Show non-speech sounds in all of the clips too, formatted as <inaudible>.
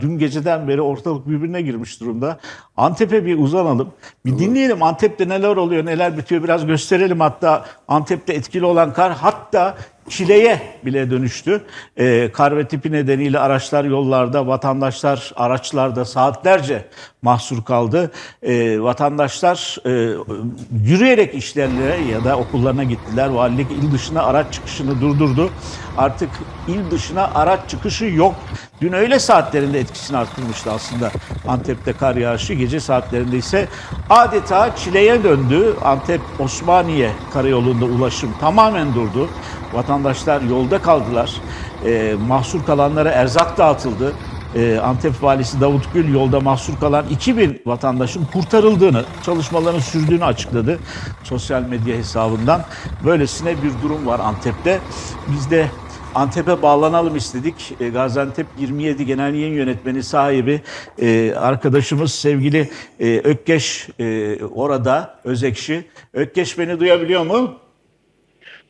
Dün geceden beri ortalık birbirine girmiş durumda. Antep'e bir uzanalım. Bir dinleyelim Antep'te neler oluyor, neler bitiyor biraz gösterelim. Hatta Antep'te etkili olan kar hatta çileye bile dönüştü. Ee, kar ve tipi nedeniyle araçlar yollarda, vatandaşlar araçlarda saatlerce mahsur kaldı. Ee, vatandaşlar e, yürüyerek işlerine ya da okullarına gittiler. Valilik il dışına araç çıkışını durdurdu. Artık il dışına araç çıkışı yok. Dün öğle saatlerinde etkisini arttırmıştı aslında Antep'te kar yağışı. Gece saatlerinde ise adeta çileye döndü. Antep Osmaniye karayolunda ulaşım tamamen durdu. Vatandaşlar yolda kaldılar. Ee, mahsur kalanlara erzak dağıtıldı. Ee, Antep valisi Davut Gül yolda mahsur kalan 2000 vatandaşın kurtarıldığını, çalışmaların sürdüğünü açıkladı sosyal medya hesabından. Böylesine bir durum var Antep'te. Biz de Antep'e bağlanalım istedik. E, Gaziantep 27 Genel Yayın Yönetmeni sahibi e, arkadaşımız sevgili e, Ökkeş e, orada, Özekşi. Ökkeş beni duyabiliyor mu?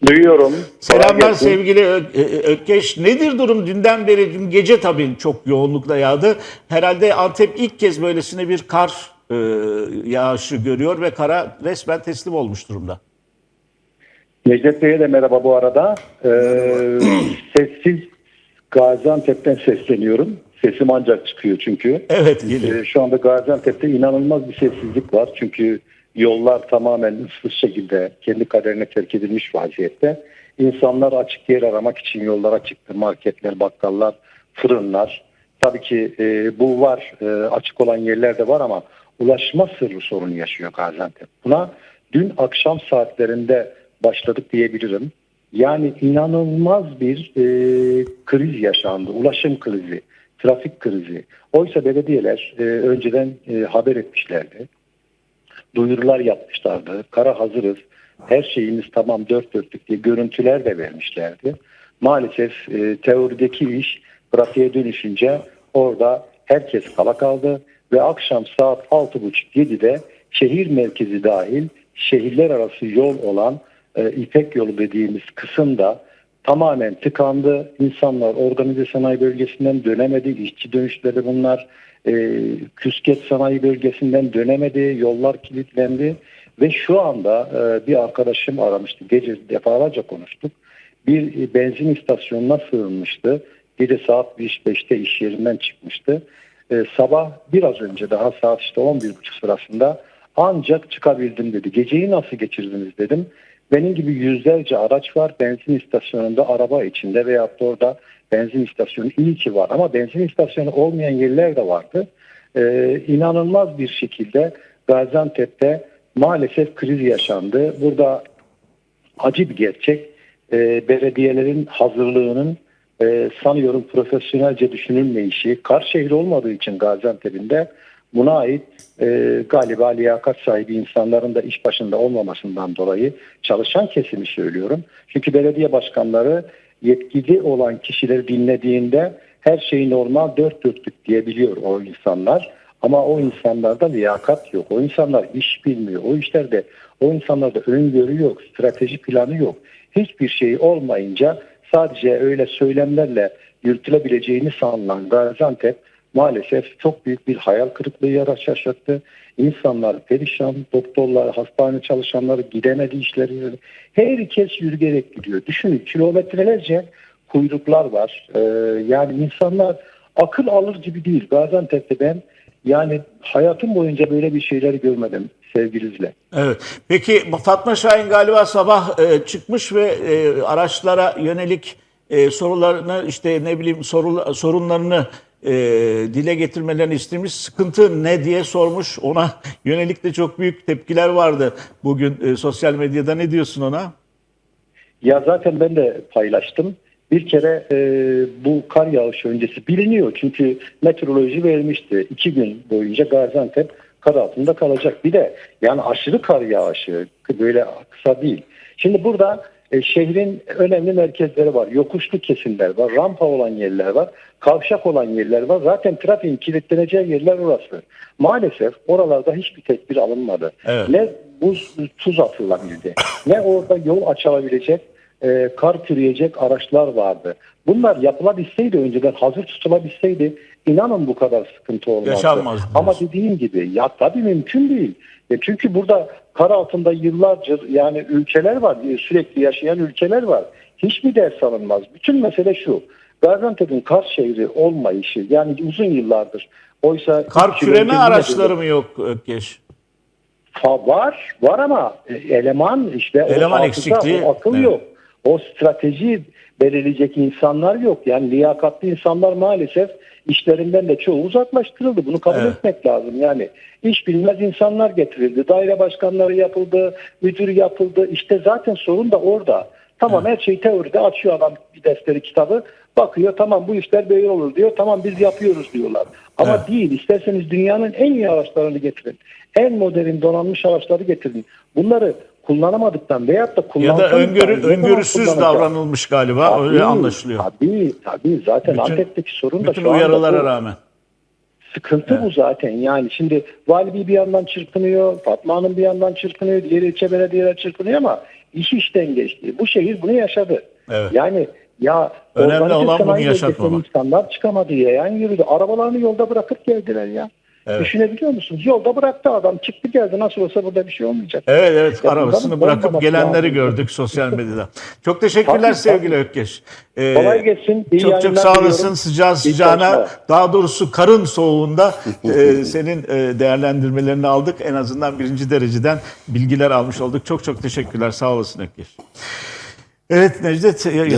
Duyuyorum. Selamlar sevgili Ö- Ökkeş. Nedir durum? Dünden beri, dün gece tabii çok yoğunlukla yağdı. Herhalde Antep ilk kez böylesine bir kar e, yağışı görüyor ve kara resmen teslim olmuş durumda. Necdet Bey'e de merhaba bu arada. Ee, sessiz Gaziantep'ten sesleniyorum. Sesim ancak çıkıyor çünkü. Evet. Ee, şu anda Gaziantep'te inanılmaz bir sessizlik var. Çünkü yollar tamamen ıssız şekilde kendi kaderine terk edilmiş vaziyette. İnsanlar açık yer aramak için yollara çıktı. Marketler, bakkallar, fırınlar. Tabii ki e, bu var. E, açık olan yerler de var ama ulaşma sırrı sorunu yaşıyor Gaziantep. Buna dün akşam saatlerinde başladık diyebilirim. Yani inanılmaz bir e, kriz yaşandı. Ulaşım krizi, trafik krizi. Oysa belediyeler e, önceden e, haber etmişlerdi duyurular yapmışlardı. Kara hazırız. Her şeyimiz tamam dört dörtlük diye görüntüler de vermişlerdi. Maalesef e, teorideki iş pratiğe dönüşünce orada herkes kala kaldı ve akşam saat 6.30-7'de şehir merkezi dahil şehirler arası yol olan e, İpek yolu dediğimiz kısımda tamamen tıkandı. İnsanlar organize sanayi bölgesinden dönemedi. İşçi dönüşleri bunlar. E, Küsket sanayi bölgesinden dönemedi. Yollar kilitlendi. Ve şu anda e, bir arkadaşım aramıştı. Gece defalarca konuştuk. Bir e, benzin istasyonuna sığınmıştı. Gece saat 5'te iş yerinden çıkmıştı. E, sabah biraz önce daha saat işte 11.30 sırasında ancak çıkabildim dedi. Geceyi nasıl geçirdiniz dedim. Benim gibi yüzlerce araç var benzin istasyonunda araba içinde da orada benzin istasyonu iyi ki var ama benzin istasyonu olmayan yerler de vardı. Ee, inanılmaz bir şekilde Gaziantep'te maalesef kriz yaşandı. Burada acı bir gerçek. Ee, belediyelerin hazırlığının e, sanıyorum profesyonelce düşünülmeyişi, kar şehri olmadığı için Gaziantep'in de buna ait e, galiba liyakat sahibi insanların da iş başında olmamasından dolayı çalışan kesimi söylüyorum. Çünkü belediye başkanları yetkili olan kişileri dinlediğinde her şey normal dört dörtlük diyebiliyor o insanlar. Ama o insanlarda liyakat yok. O insanlar iş bilmiyor. O işlerde o insanlarda öngörü yok, strateji planı yok. Hiçbir şey olmayınca sadece öyle söylemlerle yürütülebileceğini sanılan Gaziantep maalesef çok büyük bir hayal kırıklığı yaşattı. İnsanlar perişan, doktorlar, hastane çalışanları gidemedi işlerine. Herkes yürüyerek gidiyor. Düşünün kilometrelerce kuyruklar var. Ee, yani insanlar akıl alır gibi değil. Gaziantep'te ben yani hayatım boyunca böyle bir şeyleri görmedim sevgilinizle. Evet. Peki Fatma Şahin galiba sabah e, çıkmış ve e, araçlara yönelik e, sorularını işte ne bileyim soru, sorunlarını e, dile getirmelerini istemiş. Sıkıntı ne diye sormuş. Ona yönelik de çok büyük tepkiler vardı bugün e, sosyal medyada. Ne diyorsun ona? Ya zaten ben de paylaştım. Bir kere e, bu kar yağışı öncesi biliniyor. Çünkü meteoroloji vermişti. İki gün boyunca Gaziantep kar altında kalacak. Bir de yani aşırı kar yağışı böyle kısa değil. Şimdi burada e, şehrin önemli merkezleri var. Yokuşlu kesimler var. Rampa olan yerler var. Kavşak olan yerler var. Zaten trafiğin kilitleneceği yerler orası. Maalesef oralarda hiçbir tedbir alınmadı. Evet. Ne buz tuz atılabildi. <coughs> ne orada yol açılabilecek e, kar kürüyecek araçlar vardı. Bunlar yapılabilseydi önceden hazır tutulabilseydi inanın bu kadar sıkıntı olmaz. Yaşanmaz Ama dediğim gibi ya tabii mümkün değil. E çünkü burada kar altında yıllarca yani ülkeler var, e, sürekli yaşayan ülkeler var. Hiç mi ders alınmaz? Bütün mesele şu. Gaziantep'in kar şehri olmayışı yani uzun yıllardır. Oysa Kar küreme araçları mı yok Ökkeş? Ha, var, var ama e, eleman işte o Eleman hafıza, eksikliği, o akıl evet. yok. O strateji belirleyecek insanlar yok. Yani liyakatli insanlar maalesef işlerinden de çoğu uzaklaştırıldı. Bunu kabul Evet. etmek lazım. Yani iş bilmez insanlar getirildi. Daire başkanları yapıldı, müdür yapıldı. İşte zaten sorun da orada. Tamam her şey teoride açıyor adam bir defteri kitabı. Bakıyor tamam bu işler böyle olur diyor. Tamam biz yapıyoruz diyorlar. Ama Evet. değil. İsterseniz dünyanın en iyi araçlarını getirin. En modern donanmış araçları getirin. Bunları kullanamadıktan veyahut da Ya da öngörü, öngörüsüz davranılmış galiba. Tabii, Öyle anlaşılıyor. Tabii tabii. Zaten Bütün- Antep'teki sorun da Bütün şu anda uyarılara bu. rağmen. Sıkıntı bu zaten yani şimdi vali bir yandan çırpınıyor, Fatma Hanım bir yandan çırpınıyor, diğer ilçe belediyeler çırpınıyor ama iş işten geçti. Bu şehir bunu yaşadı. Evet. Yani ya Önemli organize olan bunu sanayi yaşatmamak. bölgesinde insanlar çıkamadı yayan yürüdü. Arabalarını yolda bırakıp geldiler ya. Evet. Düşünebiliyor musunuz? Yolda bıraktı adam çıktı geldi nasıl olsa burada bir şey olmayacak. Evet evet Ya arabasını bırakıp gelenleri lazım. gördük sosyal medyada. Çok teşekkürler Tabii, sevgili tabii. Ökkeş. Ee, Kolay gelsin. İyi çok çok sağ olasın sıcağı sıcağına daha doğrusu karın soğuğunda <laughs> e, senin e, değerlendirmelerini aldık. En azından birinci dereceden bilgiler almış olduk. Çok çok teşekkürler sağ olasın Ökkeş. Evet Necdet e, Evet.